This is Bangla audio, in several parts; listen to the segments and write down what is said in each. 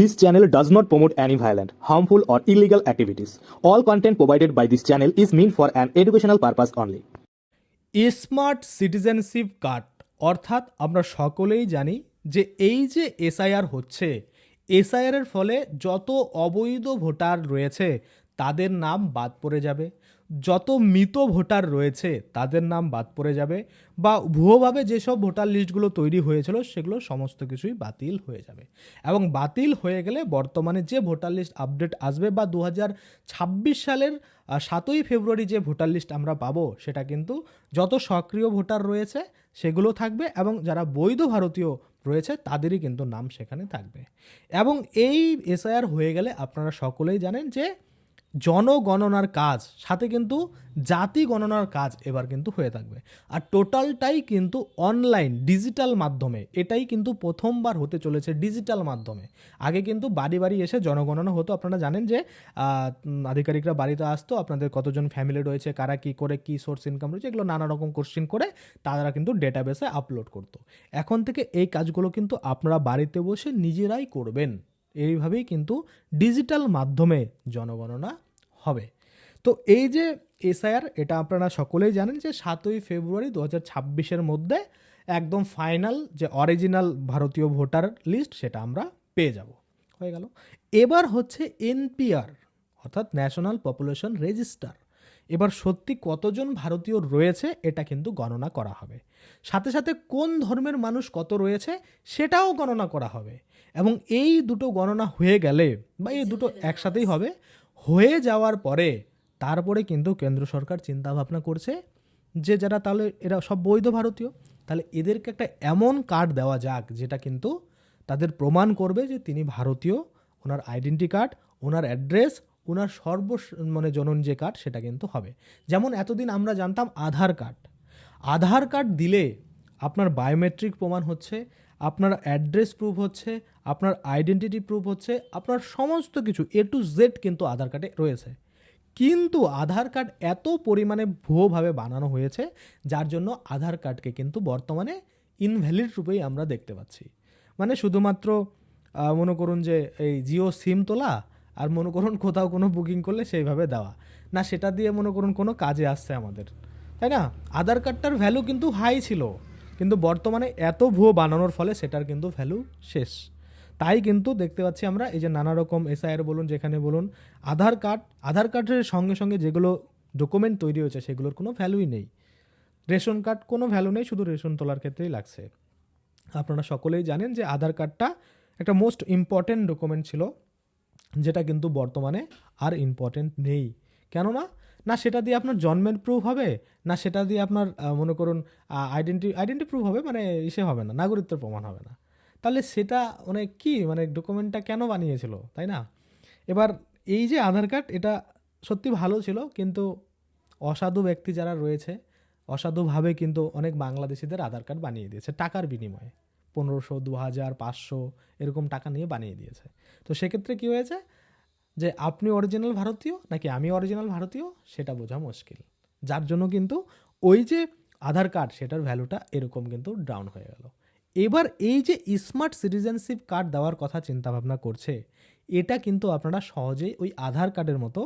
This channel does not promote any violent, harmful, or illegal activities. All content provided by this channel is meant for an educational purpose only. Smart citizenship card অর্থাৎ আমরা সকলেই জানি যে এই যে এসআইআর হচ্ছে এসআইআর এর ফলে যত অবৈধ ভোটার রয়েছে তাদের নাম বাদ পড়ে যাবে যত মৃত ভোটার রয়েছে, তাদের নাম বাদ পড়ে যাবে বা ভুয়োভাবে যেসব ভোটার লিস্টগুলো তৈরি হয়েছিল, সেগুলো সমস্ত কিছুই বাতিল হয়ে যাবে। এবং বাতিল হয়ে গেলে বর্তমানে যে ভোটার লিস্ট আপডেট আসবে বা দু হাজার ছাব্বিশ সালের সাতই ফেব্রুয়ারি যে ভোটার লিস্ট আমরা পাবো, সেটা কিন্তু যত সক্রিয় ভোটার রয়েছে, সেগুলো থাকবে এবং যারা বৈধ ভারতীয় রয়েছে, তাদেরই কিন্তু নাম সেখানে থাকবে। এবং এই এসআইআর হয়ে গেলে আপনারা সকলেই জানেন যে জনগণনার কাজ, সাথে কিন্তু জাতি গণনার কাজ এবার কিন্তু হয়ে থাকবে। আর টোটালটাই কিন্তু অনলাইন, ডিজিটাল মাধ্যমে। এটাই কিন্তু প্রথমবার হতে চলেছে ডিজিটাল মাধ্যমে। আগে কিন্তু বাড়ি বাড়ি এসে জনগণনা হতো। আপনারা জানেন যে আধিকারিকরা বাড়িতে আসতো। আপনাদের কতজন ফ্যামিলি রয়েছে, কারা কি করে, কি সোর্স ইনকাম রয়েছে, এগুলো নানা রকম কোশ্চিন করে তারা কিন্তু ডেটাবেসে আপলোড করতো। এখন থেকে এই কাজগুলো কিন্তু আপনারা বাড়িতে বসে নিজেরাই করবেন। এইভাবেই কিন্তু ডিজিটাল মাধ্যমে জনগণনা হবে। তো এই যে এসআইআর, এটা আপনারা সকলেই জানেন যে সাতই ফেব্রুয়ারি দু হাজার মধ্যে একদম ফাইনাল যে অরিজিনাল ভারতীয় ভোটার লিস্ট, সেটা আমরা পেয়ে যাব। হয়ে গেল। এবার হচ্ছে এনপিআর, অর্থাৎ ন্যাশনাল পপুলেশন রেজিস্টার। এবার সত্যি কতজন ভারতীয় রয়েছে এটা কিন্তু গণনা করা হবে। সাথে সাথে কোন ধর্মের মানুষ কত রয়েছে সেটাও গণনা করা হবে। এবং এই দুটো গণনা হয়ে গেলে বা এই দুটো একসাথেই হবে, হয়ে যাওয়ার পরে তারপরে কিন্তু কেন্দ্র সরকার চিন্তা ভাবনা করছে যে যারা তাহলে এরা সব বৈধ ভারতীয়, তাহলে এদেরকে একটা এমন কার্ড দেওয়া যাক যেটা কিন্তু তাদের প্রমাণ করবে যে তিনি ভারতীয়, ওনার আইডেন্টি কার্ড, ওনার অ্যাড্রেস ওনার সর্ব মানে জনন যে কার্ড, সেটা কিন্তু হবে। যেমন এতদিন আমরা জানতাম আধার কার্ড। আধার কার্ড দিলে আপনার বায়োমেট্রিক প্রমাণ হচ্ছে, আপনার অ্যাড্রেস প্রুফ হচ্ছে, আপনার আইডেন্টিটি প্রুফ হচ্ছে, আপনার সমস্ত কিছু এ টু জেড কিন্তু আধার কার্ডে রয়েছে। কিন্তু আধার কার্ড এত পরিমাণে ভুয়োভাবে বানানো হয়েছে, যার জন্য আধার কার্ডকে কিন্তু বর্তমানে ইনভ্যালিড রূপেই আমরা দেখতে পাচ্ছি। মানে শুধুমাত্র মনে করুন যে এই জিও সিম তোলা আর মনে করুন কোথাও কোনো বুকিং করলে সেইভাবে দেওয়া। না, সেটা দিয়ে মনে করুন কোনো কাজে আসছে আমাদের। তাই না? আধার কার্ডটার ভ্যালু কিন্তু হাই ছিল। কিন্তু বর্তমানে এত ভুয়ো বানানোর ফলে সেটার কিন্তু ভ্যালু শেষ। তাই কিন্তু দেখতে পাচ্ছি আমরা এই যে নানা রকম এসআইআর বলুন, যেখানে বলুন আধার কার্ড আধার কার্ডের সঙ্গে সঙ্গে যেগুলো ডকুমেন্ট তৈরি হয়েছে সেগুলোর কোনো ভ্যালুই নেই। রেশন কার্ড কোনো ভ্যালু নেই, শুধু রেশন তোলার ক্ষেত্রেই লাগছে। আপনারা সকলেই জানেন যে আধার কার্ডটা একটা মোস্ট ইম্পর্ট্যান্ট ডকুমেন্ট ছিল। যেটা কিন্তু বর্তমানে আর ইম্পর্ট্যান্ট নেই। কেননা, না সেটা দিয়ে আপনার জন্মের প্রুফ হবে, না সেটা দিয়ে আপনার মনে করুন আইডেন্টি আইডেন্টি প্রুফ হবে মানে ইসে হবে না, নাগরিকত্বের প্রমাণ হবে না। তাহলে সেটা মানে কি? মানে ডকুমেন্টটা কেন বানিয়েছিল, তাই না? এবার এই যে আধার কার্ড এটা সত্যি ভালো ছিল, কিন্তু অসাধু ব্যক্তি যারা রয়েছে, অসাধুভাবে কিন্তু অনেক বাংলাদেশিদের আধার কার্ড বানিয়ে দিয়েছে, টাকার বিনিময়ে। পনেরোশো দু হাজার পাঁচশো এরকম টাকা নিয়ে বানিয়ে দিয়েছে। তো সেক্ষেত্রে কী হয়েছে? যে আপনি অরিজিনাল ভারতীয় নাকি আমি অরিজিনাল ভারতীয়, সেটা বোঝা মুশকিল। যার জন্য কিন্তু ওই যে আধার কার্ড, সেটার ভ্যালুটা এরকম কিন্তু ডাউন হয়ে গেল। এবার এই যে স্মার্ট সিটিজেনশিপ কার্ড দেওয়ার কথা চিন্তা ভাবনা করছে, এটা কিন্তু আপনারা সহজেই ওই আধার কার্ডের মতো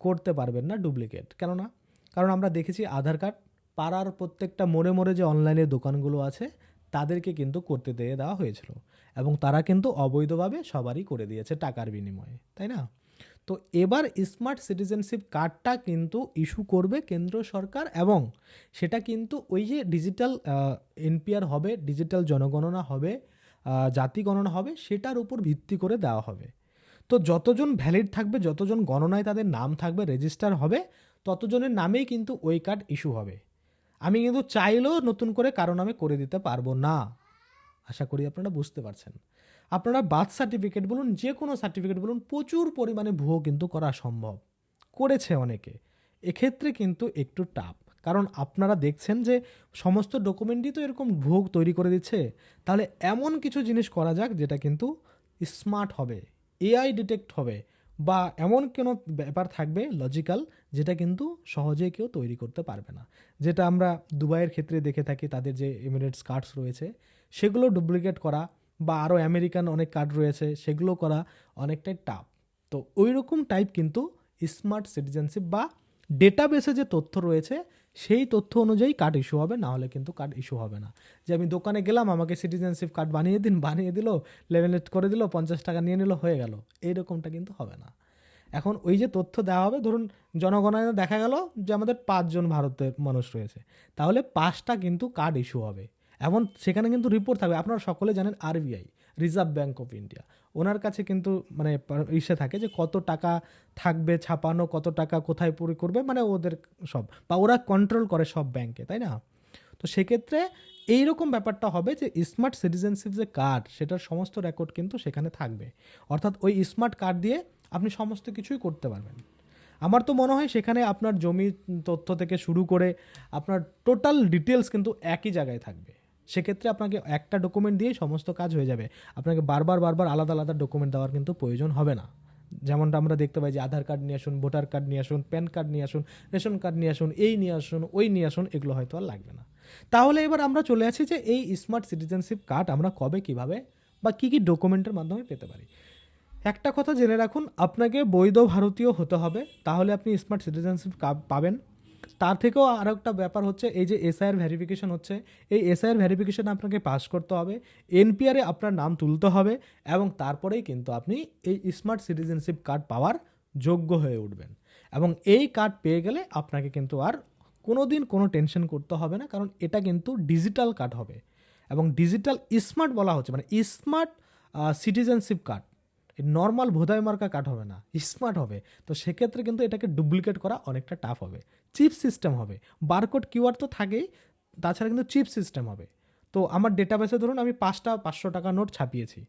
করতে পারবেন না ডুপ্লিকেট কেননা? কারণ আমরা দেখেছি আধার কার্ড পাড়ার প্রত্যেকটা মোড়ে মোড়ে যে অনলাইনে দোকানগুলো আছে তাদেরকে কিন্তু করতে দিয়ে দেওয়া হয়েছিল। এবং তারা কিন্তু অবৈধভাবে সবারই করে দিয়েছে টাকার বিনিময়ে তাই না? তো এবার স্মার্ট সিটিজেনশিপ কার্ডটা কিন্তু ইস্যু করবে কেন্দ্র সরকার এবং সেটা কিন্তু ওই যে ডিজিটাল এনপিআর হবে ডিজিটাল জনগণনা হবে আহ, জাতি গণনা হবে সেটার উপর ভিত্তি করে দেওয়া হবে। তো যতজন ভ্যালিড থাকবে যতজন গণনায় তাদের নাম থাকবে রেজিস্টার হবে ততজনের নামেই কিন্তু ওই কার্ড ইস্যু হবে। আমি কিন্তু চাইলেও নতুন করে কারও নামে করে দিতে পারব না। আশা করি আপনারা বুঝতে পারছেন। আপনারা বার্থ সার্টিফিকেট বলুন যে কোনো সার্টিফিকেট বলুন, প্রচুর পরিমাণে ভুয়ো কিন্তু করা সম্ভব। করেছে অনেকে। এক্ষেত্রে কিন্তু একটু টাফ কারণ আপনারা দেখছেন যে সমস্ত ডকুমেন্টই তো এরকম ভুয়ো তৈরি করে দিচ্ছে। তাহলে এমন কিছু জিনিস করা যাক যেটা কিন্তু স্মার্ট হবে এআই ডিটেক্ট হবে। বা এমন কোনো ব্যাপার থাকবে লজিক্যাল যেটা কিন্তু সহজে কেউ তৈরি করতে পারবে না? যেটা আমরা দুবাইয়ের ক্ষেত্রে দেখে থাকি, তাদের যে এমিরেটস কার্ডস রয়েছে, সেগুলো ডুপ্লিকেট করা বা আরও আমেরিকান অনেক কার্ড রয়েছে, সেগুলো করা অনেকটাই টাফ তো ওই রকম টাইপ কিন্তু স্মার্ট সিটিজেনশিপ বা ডেটাবেসে যে তথ্য রয়েছে, সেই তথ্য অনুযায়ী কার্ড ইস্যু হবে, না হলে কিন্তু কার্ড ইস্যু হবে না। যে আমি দোকানে গেলাম, আমাকে সিটিজেনশিপ কার্ড বানিয়ে দিন, বানিয়ে দিল লেমিনেট করে দিল, পঞ্চাশ টাকা নিয়ে নিল, হয়ে গেল। এইরকমটা কিন্তু হবে না। এখন ওই যে তথ্য দেওয়া হবে, ধরুন জনগণনা দেখা গেল যে আমাদের পাঁচজন ভারতের মানুষ রয়েছে, তাহলে পাঁচটা কিন্তু কার্ড ইস্যু হবে। এমন সেখানে কিন্তু রিপোর্ট থাকবে। আপনারা সকলে জানেন RBI reserve bank of India ওনার কাছে কিন্তু মানে ইসে থাকে যে কত টাকা থাকবে ছাপানো, কত টাকা কোথায় পুরি করবে মানে ওদের সব বা ওরা কন্ট্রোল করে সব ব্যাংকে তাই না? তো সেক্ষেত্রে এইরকম ব্যাপারটা হবে যে স্মার্ট সিটিজেনশিপ যে কার্ড সেটার সমস্ত রেকর্ড কিন্তু সেখানে থাকবে। অর্থাৎ ওই স্মার্ট কার্ড দিয়ে আপনি সমস্ত কিছুই করতে পারবেন। আমার তো মনে হয় সেখানে আপনার জমি তথ্য থেকে শুরু করে আপনার টোটাল ডিটেলস কিন্তু একই জায়গায় থাকবে। সেক্ষেত্রে আপনাকে একটা ডকুমেন্ট দিয়েই সমস্ত কাজ হয়ে যাবে। আপনাকে বারবার বারবার আলাদা আলাদা ডকুমেন্ট দেওয়ার কিন্তু প্রয়োজন হবে না। যেমনটা আমরা দেখতে পাই যে আধার কার্ড নিয়ে আসুন ভোটার কার্ড নিয়ে আসুন প্যান কার্ড নিয়ে আসুন, রেশন কার্ড নিয়ে আসুন, এই নিয়ে আসুন, ওই নিয়ে আসুন, এগুলো হয়তো আর লাগবে না। তাহলে এবার আমরা চলে আসি যে এই স্মার্ট সিটিজেনশিপ কার্ড আমরা কবে, কীভাবে বা কী কী ডকুমেন্টের মাধ্যমে পেতে পারি। একটা কথা জেনে রাখুন, আপনাকে বৈধ ভারতীয় হতে হবে। তাহলে আপনি স্মার্ট সিটিজেনশিপ পাবেন। তার থেকেও আরও একটা ব্যাপার হচ্ছে, এই যে এসআইআর ভেরিফিকেশন হচ্ছে, এই এসআইআর ভেরিফিকেশন আপনাকে পাস করতে হবে এনপিআরে আপনার নাম তুলতে হবে এবং তারপরেই কিন্তু আপনি এই স্মার্ট সিটিজেনশিপ কার্ড পাওয়ার যোগ্য হয়ে উঠবেন। এবং এই কার্ড পেয়ে গেলে আপনাকে কিন্তু আর কোনো দিন কোনো টেনশন করতে হবে না, কারণ এটা কিন্তু ডিজিটাল কার্ড হবে। এবং ডিজিটাল স্মার্ট বলা হচ্ছে মানে স্মার্ট সিটিজেনশিপ কার্ড নর্মাল ভোদাই মার্কা কাট হবে না স্মার্ট হবে। তো সেক্ষেত্রে কিন্তু এটাকে ডুপ্লিকেট করা অনেকটা টাফ হবে। চিপ সিস্টেম হবে। বারকোড কিউআর তো থাকেই, তাছাড়া কিন্তু চিপ সিস্টেম হবে। তো আমার ডেটাবেসে ধরুন আমি পাঁচটা পাঁচশো টাকা নোট ছাপিয়েছি।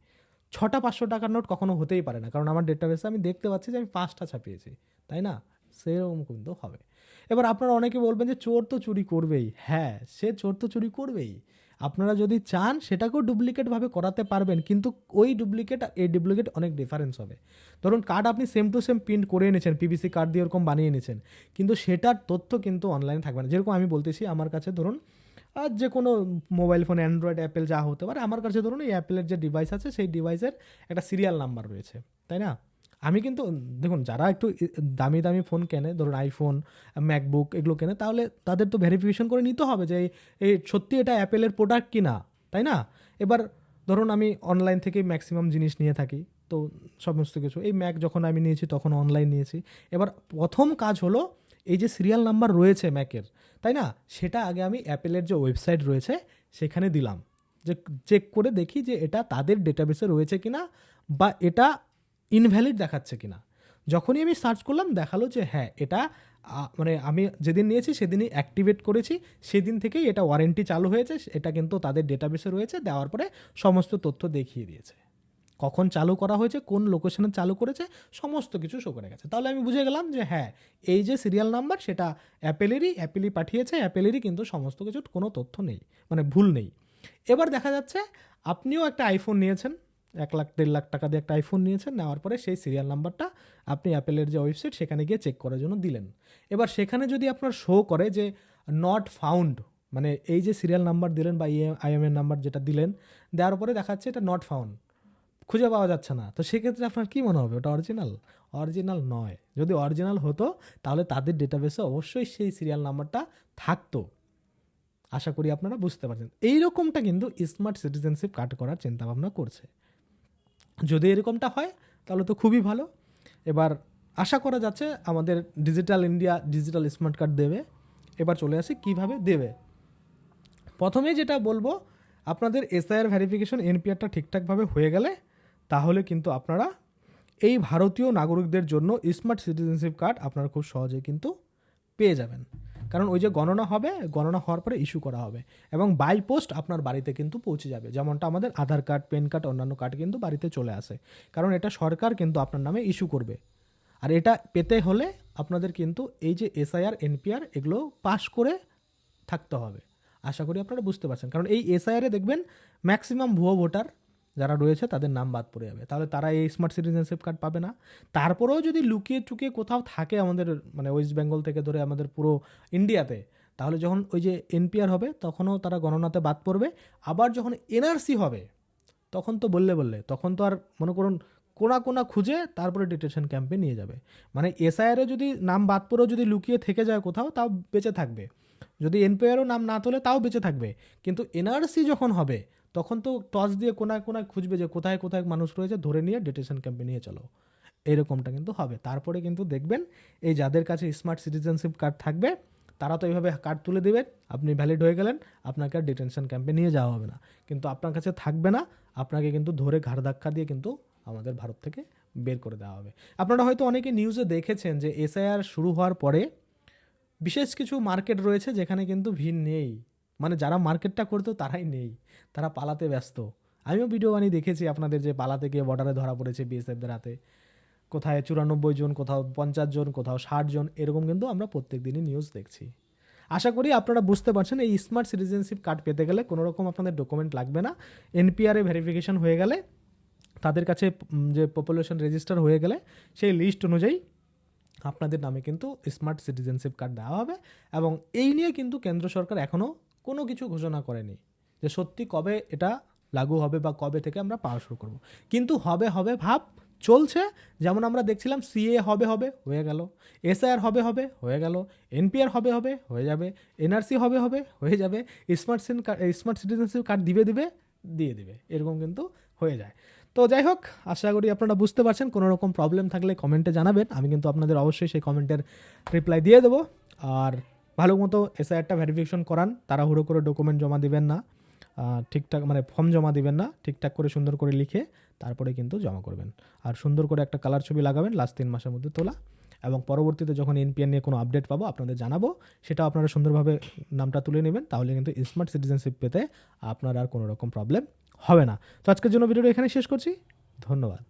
ছটা পাঁচশো টাকার নোট কখনো হতেই পারে না, কারণ আমার ডেটাবেসে আমি দেখতে পাচ্ছি যে আমি পাঁচটা ছাপিয়েছি, তাই না? সেরকম কিন্তু হবে। এবার আপনারা অনেকে বলবেন যে চোর তো চুরি করবেই। হ্যাঁ সে চোর তো চুরি করবেই। আপনারা যদি চান, সেটাকেও ডুপ্লিকেটভাবে করাতে পারবেন, কিন্তু ওই ডুপ্লিকেট এই ডুপ্লিকেট অনেক ডিফারেন্স হবে। ধরুন কার্ড আপনি সেম টু সেম প্রিন্ট করে এনেছেন পিভিসি কার্ড দিয়ে ওরকম বানিয়ে এনেছেন, কিন্তু সেটার তথ্য কিন্তু অনলাইনে থাকবে না। যেরকম আমি বলতেছি, আমার কাছে ধরুন আর যে কোনো মোবাইল ফোন অ্যান্ড্রয়েড অ্যাপেল যা হতে পারে, আমার কাছে ধরুন, এই অ্যাপেলের যে ডিভাইস আছে, সেই ডিভাইসের একটা সিরিয়াল নাম্বার রয়েছে, তাই না? আমি কিন্তু, দেখুন, যারা একটু দামি দামি ফোন কেনে, ধরুন আইফোন ম্যাকবুক এগুলো কেনে, তাহলে তাদের তো ভেরিফিকেশন করে নিতে হবে যে এই- সত্যি এটা অ্যাপেলের প্রোডাক্ট কি না তাই না? এবার ধরুন আমি অনলাইন থেকেই ম্যাক্সিমাম জিনিস নিয়ে থাকি, তো সমস্ত কিছু, এই ম্যাক যখন আমি নিয়েছি তখন অনলাইন নিয়েছি, এবার প্রথম কাজ হলো এই যে সিরিয়াল নাম্বার রয়েছে ম্যাকের তাই না? সেটা আগে আমি অ্যাপেলের যে ওয়েবসাইট রয়েছে, সেখানে দিলাম, যে চেক করে দেখি যে এটা তাদের ডেটাবেসে রয়েছে কিনা, বা এটা ইনভ্যালিড দেখাচ্ছে কিনা। যখনই আমি সার্চ করলাম, দেখাল যে হ্যাঁ এটা মানে আমি যেদিন নিয়েছি সেদিনই অ্যাক্টিভেট করেছি, সেদিন থেকেই এটা ওয়ারেন্টি চালু হয়েছে, এটা কিন্তু তাদের ডেটাবেসে রয়েছে, দেওয়ার পরে সমস্ত তথ্য দেখিয়ে দিয়েছে। কখন চালু করা হয়েছে, কোন লোকেশনে চালু করেছে, সমস্ত কিছু শো করে গেছে। তাহলে আমি বুঝে গেলাম যে হ্যাঁ এই যে সিরিয়াল নাম্বার সেটা অ্যাপেলেরই অ্যাপেলই পাঠিয়েছে অ্যাপেলেরই কিন্তু সমস্ত কিছুর কোনো তথ্য নেই মানে ভুল নেই। এবার দেখা যাচ্ছে, আপনিও একটা আইফোন নিয়েছেন এক লাখ, দেড় লাখ টাকা দিয়ে একটা আইফোন নিয়েছেন, নেওয়ার পরে সেই সিরিয়াল নাম্বারটা আপনি অ্যাপেলের যে ওয়েবসাইট সেখানে গিয়ে চেক করার জন্য দিলেন। এবার সেখানে যদি আপনার শো করে যে নট ফাউন্ড মানে এই যে সিরিয়াল নাম্বার দিলেন বা আইএমএর নাম্বার যেটা দিলেন, দেওয়ার পরে দেখাচ্ছে এটা নট ফাউন্ড খুঁজে পাওয়া যাচ্ছে না। তো সেক্ষেত্রে আপনার কী মনে হবে? ওটা অরিজিনাল অরিজিনাল নয়। যদি অরিজিনাল হতো, তাহলে তাদের ডেটাবেসে অবশ্যই সেই সিরিয়াল নাম্বারটা থাকতো। আশা করি আপনারা বুঝতে পারছেন। এই রকমটা কিন্তু স্মার্ট সিটিজেনশিপ কার্ড করার চিন্তাভাবনা করছে। যদি এরকমটা হয়, তাহলে তো খুবই ভালো। এবার আশা করা যাচ্ছে আমাদের digital India digital smart card দেবে। এবার চলে আসি, কীভাবে দেবে? প্রথমে যেটা বলব, আপনাদের এসআইআর ভেরিফিকেশন এনপিআরটা ঠিকঠাকভাবে হয়ে গেলে, তাহলে কিন্তু আপনারা এই ভারতীয় নাগরিকদের জন্য স্মার্ট সিটিজেনশিপ কার্ড আপনারা খুব সহজেই কিন্তু পেয়ে যাবেন। কারণ ওই যে গণনা হবে, গণনা হওয়ার পরে ইস্যু করা হবে। এবং বাই পোস্ট আপনার বাড়িতে কিন্তু পৌঁছে যাবে। যেমনটা আমাদের আধার কার্ড পেন কার্ড অন্যান্য কার্ড কিন্তু বাড়িতে চলে আসে। কারণ এটা সরকার কিন্তু আপনার নামে ইস্যু করবে। আর এটা পেতে হলে আপনাদের কিন্তু এই যে এসআইআর এনপিআর এগুলো পাস করে থাকতে হবে। আশা করি আপনারা বুঝতে পারছেন। কারণ এই এসআইআরে দেখবেন ম্যাক্সিমাম ভুয়ো ভোটার যারা রয়েছে তাদের নাম বাদ পড়ে যাবে। তাহলে তারা এই স্মার্ট সিটিজেনশিপ কার্ড পাবে না। তারপরেও যদি লুকিয়ে চুকিয়ে কোথাও থাকে আমাদের মানে ওয়েস্ট বেঙ্গল থেকে ধরে আমাদের পুরো ইন্ডিয়াতে তাহলে যখন ওই যে এনপিআর হবে, তখনও তারা গণনাতে বাদ পড়বে। আবার যখন এনআরসি হবে, তখন তো বললে বললে, তখন তো আর মনে করুন কোনা কোনা খুঁজে তারপরে ডিটেনশন ক্যাম্পে নিয়ে যাবে। মানে এসআইআরে যদি নাম বাদ পড়েও যদি লুকিয়ে থেকে যায় কোথাও, তাও বেঁচে থাকবে। যদি এনপিআরও নাম না তোলে, তাও বেঁচে থাকবে। কিন্তু এনআরসি যখন হবে তখন তো টস দিয়ে কোনায় কোনায় খুঁজবে যে কোথায় কোথায় মানুষ রয়েছে, ধরে নিয়ে ডিটেনশন ক্যাম্পে নিয়ে চলো। এরকমটা কিন্তু হবে। তারপরে কিন্তু দেখবেন, এই যাদের কাছে স্মার্ট সিটিজেনশিপ কার্ড থাকবে, তারা তো এইভাবে কার্ড তুলে দেবেন আপনি ভ্যালিড হয়ে গেলেন, আপনাকে আর ডিটেনশন ক্যাম্পে নিয়ে যাওয়া হবে না। কিন্তু আপনার কাছে থাকবে না, আপনাকে কিন্তু ধরে ঘাড় ধাক্কা দিয়ে কিন্তু আমাদের ভারত থেকে বের করে দেওয়া হবে। আপনারা হয়তো অনেকে নিউজে দেখেছেন যে এসআইআর শুরু হওয়ার পরে বিশেষ কিছু মার্কেট রয়েছে যেখানে কিন্তু ভিড় নেই। মানে যারা মার্কেটটা করতো তারাই নেই, তারা পালাতে ব্যস্ত। আমিও ভিডিও বানিয়ে দেখেছি আপনাদের যে পালাতে গিয়ে বর্ডারে ধরা পড়েছে বিএসএফদের হাতে। কোথায় চুরানব্বই জন, কোথাও পঞ্চাশ জন, কোথাও ষাট জন, এরকম কিন্তু আমরা প্রত্যেক দিনই নিউজ দেখছি। আশা করি আপনারা বুঝতে পারছেন, এই স্মার্ট সিটিজেনশিপ কার্ড পেতে গেলে কোনো রকম আপনাদের ডকুমেন্ট লাগবে না। এনপিআরে ভেরিফিকেশন হয়ে গেলে, তাদের কাছে যে পপুলেশন রেজিস্টার হয়ে গেলে, সেই লিস্ট অনুযায়ী আপনাদের নামে কিন্তু স্মার্ট সিটিজেনশিপ কার্ড দেওয়া হবে। এবং এই নিয়ে কিন্তু কেন্দ্র সরকার এখনও কোনো কিছু ঘোষণা করেনি যে সত্যি কবে এটা লাগু হবে বা কবে থেকে আমরা পাওয়া শুরু করব। কিন্তু হবে হবে ভাব চলছে। যেমন আমরা দেখছিলাম সিএ হবে হবে, হয়ে গেল। এসআইআর হবে হবে, হয়ে গেল। এনপিআর হবে হবে, হয়ে যাবে। এনআরসি হবে হবে, হয়ে যাবে। স্মার্ট সিন স্মার্ট সিটিজেনশিপ কার্ড দিবে দিবে, দিয়ে দিবে। এরকম কিন্তু হয়ে যায়। তো যাই হোক, আশা করি আপনারা বুঝতে পারছেন। কোনো রকম প্রবলেম থাকলে কমেন্টে জানাবেন। আমি কিন্তু আপনাদের অবশ্যই সেই কমেন্টের রিপ্লাই দিয়ে দেবো। আর ভালো মতো এসআইআরটা ভেরিফিকেশন করান, তাড়াহুড়ো করে ডকুমেন্ট জমা দিবেন না ঠিকঠাক মানে ফর্ম জমা দিবেন না, ঠিকঠাক করে সুন্দর করে লিখে তারপরে কিন্তু জমা করবেন। আর সুন্দর করে একটা কালার ছবি লাগাবেন লাস্ট তিন মাসের মধ্যে তোলা। এবং পরবর্তীতে যখন এনপিআর নিয়ে কোনো আপডেট পাবো, আপনাদের জানাব সেটা আপনারা সুন্দরভাবে নামটা তুলে নেবেন, তাহলে কিন্তু স্মার্ট সিটিজেনশিপ পেতে আপনার আর কোনো রকম প্রবলেম হবে না। তো আজকের জন্য ভিডিওটা এখানে শেষ করছি। ধন্যবাদ।